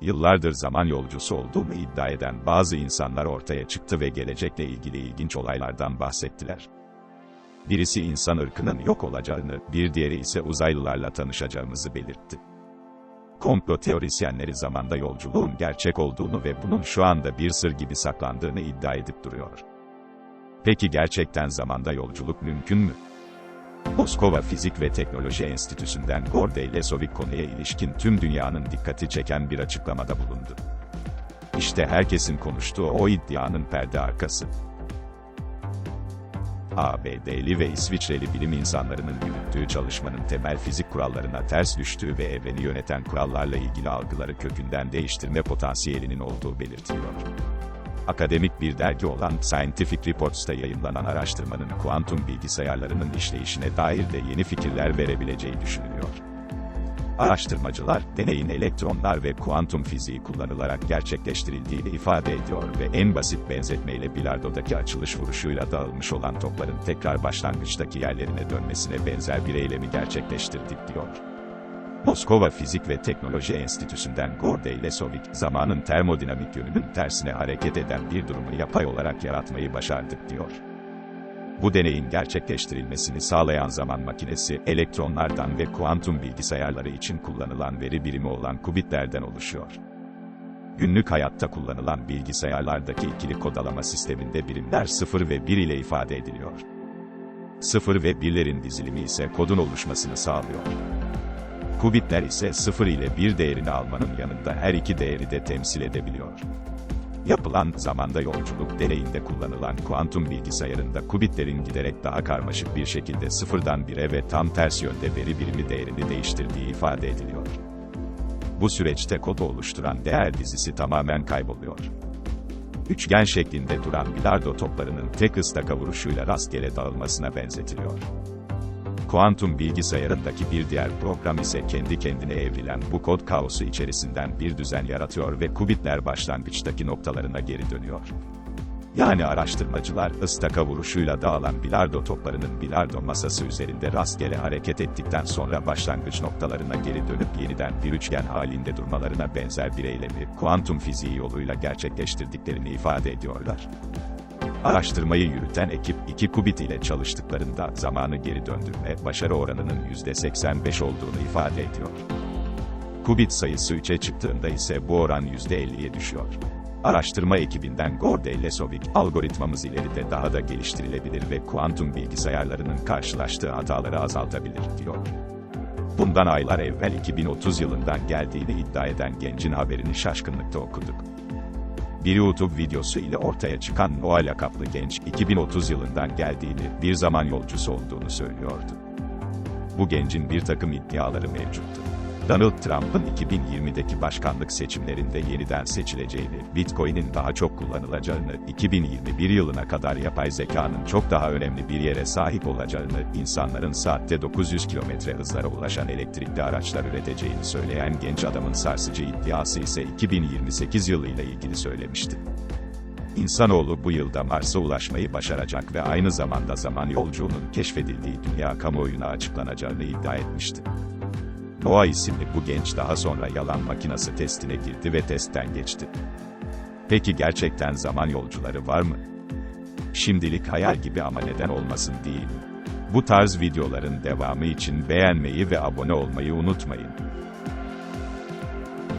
yıllardır zaman yolcusu olduğunu iddia eden bazı insanlar ortaya çıktı ve gelecekle ilgili ilginç olaylardan bahsettiler. Birisi insan ırkının yok olacağını, bir diğeri ise uzaylılarla tanışacağımızı belirtti. Komplo teorisyenleri zamanda yolculuğun gerçek olduğunu ve bunun şu anda bir sır gibi saklandığını iddia edip duruyor. Peki gerçekten zamanda yolculuk mümkün mü? Moskova Fizik ve Teknoloji Enstitüsü'nden Gordey Lesovik konuya ilişkin tüm dünyanın dikkati çeken bir açıklamada bulundu. İşte herkesin konuştuğu o iddianın perde arkası. ABD'li ve İsviçreli bilim insanlarının yürüttüğü çalışmanın temel fizik kurallarına ters düştüğü ve evreni yöneten kurallarla ilgili algıları kökünden değiştirme potansiyelinin olduğu belirtiliyor. Akademik bir dergi olan Scientific Reports'ta yayınlanan araştırmanın kuantum bilgisayarlarının işleyişine dair de yeni fikirler verebileceği düşünülüyor. Araştırmacılar, deneyin elektronlar ve kuantum fiziği kullanılarak gerçekleştirildiğini ifade ediyor ve en basit benzetmeyle bilardodaki açılış vuruşuyla dağılmış olan topların tekrar başlangıçtaki yerlerine dönmesine benzer bir eylemi gerçekleştirdik diyor. Moskova Fizik ve Teknoloji Enstitüsü'nden Gordey Lesovik, zamanın termodinamik yönünün tersine hareket eden bir durumu yapay olarak yaratmayı başardık diyor. Bu deneyin gerçekleştirilmesini sağlayan zaman makinesi, elektronlardan ve kuantum bilgisayarları için kullanılan veri birimi olan kubitlerden oluşuyor. Günlük hayatta kullanılan bilgisayarlardaki ikili kodalama sisteminde birimler 0 ve 1 ile ifade ediliyor. 0 ve 1'lerin dizilimi ise kodun oluşmasını sağlıyor. Kubitler ise 0 ile 1 değerini almanın yanında her iki değeri de temsil edebiliyor. Yapılan zamanda yolculuk deneyinde kullanılan kuantum bilgisayarında kubitlerin giderek daha karmaşık bir şekilde sıfırdan 1'e ve tam ters yönde veri birimi değerini değiştirdiği ifade ediliyor. Bu süreçte kodu oluşturan değer dizisi tamamen kayboluyor. Üçgen şeklinde duran bilardo toplarının tek ıstaka vuruşuyla rastgele dağılmasına benzetiliyor. Kuantum bilgisayarındaki bir diğer program ise kendi kendine evrilen bu kod kaosu içerisinden bir düzen yaratıyor ve kubitler başlangıçtaki noktalarına geri dönüyor. Yani araştırmacılar ıstaka vuruşuyla dağılan bilardo toplarının bilardo masası üzerinde rastgele hareket ettikten sonra başlangıç noktalarına geri dönüp yeniden bir üçgen halinde durmalarına benzer bir eylemi kuantum fiziği yoluyla gerçekleştirdiklerini ifade ediyorlar. Araştırmayı yürüten ekip 2 kubit ile çalıştıklarında zamanı geri döndürme başarı oranının %85 olduğunu ifade ediyor. Kubit sayısı 3'e çıktığında ise bu oran %50'ye düşüyor. Araştırma ekibinden Gordey Lesovik, algoritmamız ileride daha da geliştirilebilir ve kuantum bilgisayarlarının karşılaştığı hataları azaltabilir, diyor. Bundan aylar evvel 2030 yılından geldiğini iddia eden gencin haberini şaşkınlıkta okuduk. Bir YouTube videosu ile ortaya çıkan Noah lakaplı genç, 2030 yılından geldiğini, bir zaman yolcusu olduğunu söylüyordu. Bu gencin bir takım iddiaları mevcuttu. Donald Trump'ın 2020'deki başkanlık seçimlerinde yeniden seçileceğini, Bitcoin'in daha çok kullanılacağını, 2021 yılına kadar yapay zekanın çok daha önemli bir yere sahip olacağını, insanların saatte 900 km hızlara ulaşan elektrikli araçlar üreteceğini söyleyen genç adamın sarsıcı iddiası ise 2028 yılıyla ilgili söylemişti. İnsanoğlu bu yılda Mars'a ulaşmayı başaracak ve aynı zamanda zaman yolculuğunun keşfedildiği dünya kamuoyuna açıklanacağını iddia etmişti. Noah isimli bu genç daha sonra yalan makinası testine girdi ve testten geçti. Peki gerçekten zaman yolcuları var mı? Şimdilik hayal gibi ama neden olmasın değil? Bu tarz videoların devamı için beğenmeyi ve abone olmayı unutmayın.